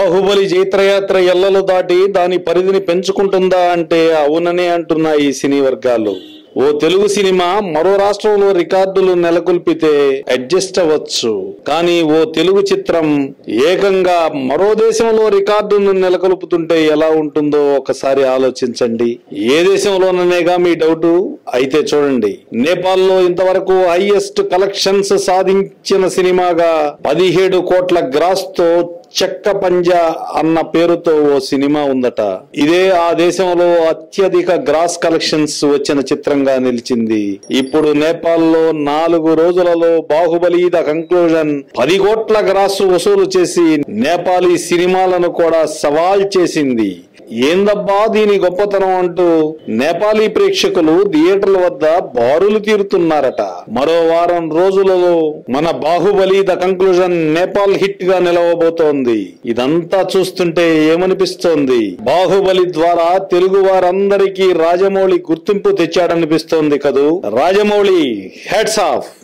బాహుబలి జైత్రయాత్ర ఎల్లలు దాటి దాని పరిధిని పెంచుకుంటుందా అంటే అవుననే అంటున్నాయి సినీ వర్గాలు. ఓ తెలుగు సినిమా మరో రాష్ట్రంలో రికార్డులు నెలకొల్పితే అడ్జస్ట్ అవ్వచ్చు. కానీ ఓ తెలుగు చిత్రం ఏకంగా మరో దేశంలో రికార్డును నెలకొల్పుతుంటే ఎలా ఉంటుందో ఒకసారి ఆలోచించండి. ఏ దేశంలోననేగా మీ డౌట్? అయితే చూడండి. నేపాల్లో ఇంతవరకు హైయెస్ట్ కలెక్షన్స్ సాధించిన సినిమాగా పదిహేడు కోట్ల గ్రాస్తో చెక్క పంజా అన్న పేరుతో ఓ సినిమా ఉందట. ఇదే ఆ దేశంలో అత్యధిక గ్రాస్ కలెక్షన్స్ వచ్చిన చిత్రంగా నిలిచింది. ఇప్పుడు నేపాల్లో నాలుగు రోజులలో బాహుబలి ద కంక్లూజన్ పది కోట్ల గ్రాస్ వసూలు చేసి నేపాలీ సినిమాలను కూడా సవాల్ చేసింది. ఏందబ్బా దీని గొప్పతనం అంటూ నేపాలీ ప్రేక్షకులు థియేటర్ల వద్ద బారులు తీరుతున్నారట. మరో వారం రోజులలో మన బాహుబలి ద కంక్లూజన్ నేపాల్ హిట్గా నిలవబోతోంది. ఇదంతా చూస్తుంటే ఏమనిపిస్తోంది? బాహుబలి ద్వారా తెలుగు వారందరికీ రాజమౌళి గుర్తింపు తెచ్చాడనిపిస్తోంది కదూ. Rajamouli heads of